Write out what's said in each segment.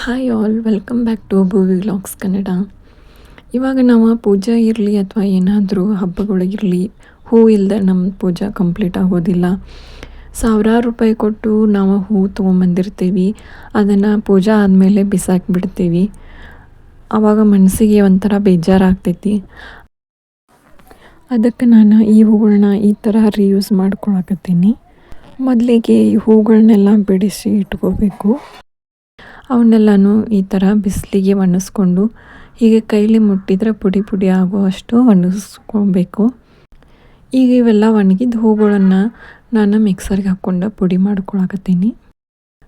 Hi all welcome back to Bhuvi vlogs Kannada ಇವಾಗ ನಾವು ಪೂಜೆ ಇರಲಿ ಅಥವಾ ಏನಾದರೂ ಹಬ್ಬಗಳಿಗಿರಲಿ ಹೂ ಇಲ್ಲದೆ ನಮ್ಮ ಪೂಜೆ ಕಂಪ್ಲೀಟ್ ಆಗೋದಿಲ್ಲ. ಸಾವಿರಾರು ರೂಪಾಯಿ ಕೊಟ್ಟು ನಾವು ಹೂ ತೊಗೊಂಬಂದಿರ್ತೀವಿ. ಅದನ್ನು ಪೂಜೆ ಆದಮೇಲೆ ಬಿಸಾಕಿಬಿಡ್ತೀವಿ. ಆವಾಗ ಮನಸ್ಸಿಗೆ ಒಂಥರ ಬೇಜಾರಾಗ್ತೈತಿ. ಅದಕ್ಕೆ ನಾನು ಈ ಹೂಗಳನ್ನ ಈ ಥರ ರೀಯೂಸ್ ಮಾಡ್ಕೊಳಕತ್ತೀನಿ. ಮೊದಲಿಗೆ ಈ ಹೂಗಳನ್ನೆಲ್ಲ ಬಿಡಿಸಿ ಇಟ್ಕೋಬೇಕು. ಅವನ್ನೆಲ್ಲನೂ ಈ ಥರ ಬಿಸಿಲಿಗೆ ಒಣಸ್ಕೊಂಡು ಹೀಗೆ ಕೈಲಿ ಮುಟ್ಟಿದ್ರೆ ಪುಡಿ ಪುಡಿ ಆಗುವಷ್ಟು ಒಣಗಿಸ್ಕೊಬೇಕು ಈಗ ಇವೆಲ್ಲ ಒಣಗಿದ ಹೂಗಳನ್ನು ನಾನು ಮಿಕ್ಸರ್ಗೆ ಹಾಕ್ಕೊಂಡು ಪುಡಿ ಮಾಡ್ಕೊಳಕತ್ತೀನಿ.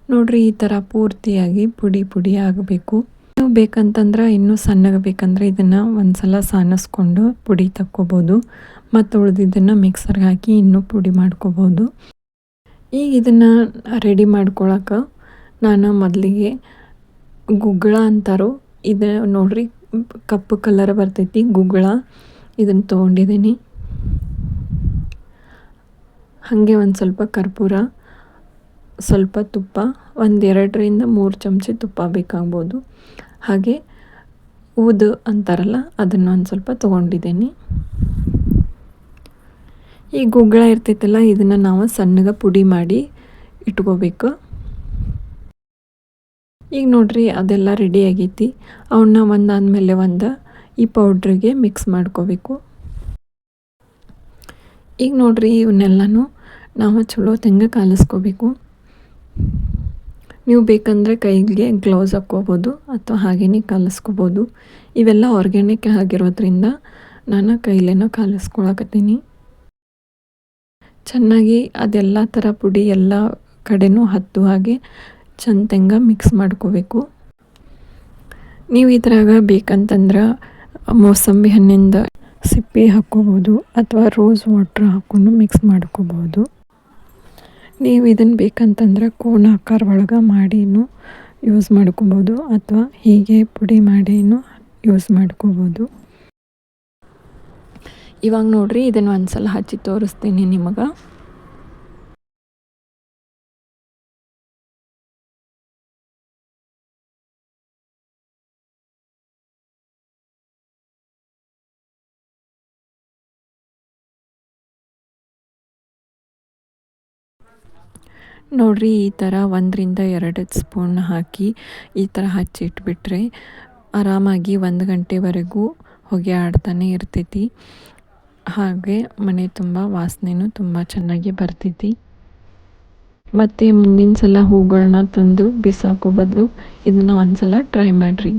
ನೋಡ್ರಿ ಈ ಥರ ಪೂರ್ತಿಯಾಗಿ ಪುಡಿ ಪುಡಿ ಆಗಬೇಕು. ಇನ್ನೂ ಬೇಕಂತಂದ್ರೆ ಇನ್ನೂ ಸಣ್ಣಗೆ ಬೇಕಂದ್ರೆ ಇದನ್ನು ಒಂದ್ಸಲ ಸಾನಿಸ್ಕೊಂಡು ಪುಡಿ ತಕ್ಕೋಬೋದು. ಮತ್ತು ಉಳಿದಿದ್ದನ್ನು ಮಿಕ್ಸರ್ಗೆ ಹಾಕಿ ಇನ್ನೂ ಪುಡಿ ಮಾಡ್ಕೋಬೋದು. ಈಗ ಇದನ್ನು ರೆಡಿ ಮಾಡ್ಕೊಳಕ್ಕೆ ನಾನು ಮೊದಲಿಗೆ ಗುಗ್ಗಳ ಅಂತಾರೋ ಇದು ನೋಡ್ರಿ, ಕಪ್ಪು ಕಲರ್ ಬರ್ತೈತಿ ಗುಗ್ಗಳ ಇದನ್ನು ತೊಗೊಂಡಿದ್ದೀನಿ ಹಾಗೆ ಒಂದು ಸ್ವಲ್ಪ ಕರ್ಪೂರ, ಸ್ವಲ್ಪ ತುಪ್ಪ, ಒಂದು ಎರಡರಿಂದ ಮೂರು ಚಮಚ ತುಪ್ಪ ಬೇಕಾಗ್ಬೋದು. ಹಾಗೆ ಊದು ಅಂತಾರಲ್ಲ, ಅದನ್ನು ಒಂದು ಸ್ವಲ್ಪ ತೊಗೊಂಡಿದ್ದೀನಿ ಈ ಗುಗ್ಗಳ ಇರ್ತೈತಲ್ಲ, ಇದನ್ನು ನಾವು ಸಣ್ಣಗೆ ಪುಡಿ ಮಾಡಿ ಇಟ್ಕೋಬೇಕು. ಈಗ ನೋಡ್ರಿ ಅದೆಲ್ಲ ರೆಡಿ ಆಗೈತಿ. ಅವನ್ನ ಒಂದಾದಮೇಲೆ ಒಂದು ಈ ಪೌಡ್ರಿಗೆ ಮಿಕ್ಸ್ ಮಾಡ್ಕೋಬೇಕು. ಈಗ ನೋಡ್ರಿ ಇವನ್ನೆಲ್ಲನೂ ನಾವು ಚಲೋ ತೆಂಗ ಕಾಲಿಸ್ಕೋಬೇಕು. ನೀವು ಬೇಕಂದರೆ ಕೈಗೆ ಗ್ಲೌಸ್ ಹಾಕ್ಕೋಬೋದು ಅಥವಾ ಹಾಗೇ ಕಾಲಿಸ್ಕೋಬೋದು. ಇವೆಲ್ಲ ಆರ್ಗ್ಯಾನಿಕ್ ಆಗಿರೋದ್ರಿಂದ ನಾನು ಕೈಲೇನೋ ಕಾಲಿಸ್ಕೊಳಕತ್ತೀನಿ. ಚೆನ್ನಾಗಿ ಅದೆಲ್ಲ ಥರ ಪುಡಿ ಎಲ್ಲ ಕಡೆನೂ ಹತ್ತು ಹಾಗೆ ಚಂದಂಗ ಮಿಕ್ಸ್ ಮಾಡ್ಕೋಬೇಕು. ನೀವು ಇದ್ರಾಗ ಬೇಕಂತಂದ್ರೆ ಮೋಸಂಬಿ ಹಣ್ಣಿಂದ ಸಿಪ್ಪೆ ಹಾಕ್ಕೋಬೋದು ಅಥವಾ ರೋಸ್ ವಾಟ್ರ್ ಹಾಕ್ಕೊಂಡು ಮಿಕ್ಸ್ ಮಾಡ್ಕೋಬೋದು. ನೀವು ಇದನ್ನು ಬೇಕಂತಂದ್ರೆ ಕೋಣ ಆಕಾರ ಒಳಗೆ ಮಾಡಿನೂ ಯೂಸ್ ಮಾಡ್ಕೋಬೋದು ಅಥವಾ ಹೀಗೆ ಪುಡಿ ಮಾಡಿನೂ ಯೂಸ್ ಮಾಡ್ಕೋಬೋದು. ಇವಾಗ ನೋಡ್ರಿ ಇದನ್ನು ಒಂದ್ಸಲ ಹಚ್ಚಿ ತೋರಿಸ್ತೀನಿ ನಿಮಗೆ. ನೋಡಿರಿ ಈ ಥರ ಒಂದರಿಂದ ಎರಡು ಸ್ಪೂನ್ ಹಾಕಿ ಈ ಥರ ಹಚ್ಚಿಟ್ಬಿಟ್ರೆ ಆರಾಮಾಗಿ ಒಂದು ಗಂಟೆವರೆಗೂ ಹೊಗೆ ಆಡ್ತಾನೆ ಇರ್ತೈತಿ. ಹಾಗೆ ಮನೆ ತುಂಬ ವಾಸನೆಯೂ ತುಂಬ ಚೆನ್ನಾಗಿ ಬರ್ತೈತಿ. ಮತ್ತು ಮುಂದಿನ ಸಲ ಹೂಗಳನ್ನ ತಂದು ಬಿಸಾಕೋ ಬದಲು ಇದನ್ನು ಒಂದು ಸಲ ಟ್ರೈ ಮಾಡಿರಿ.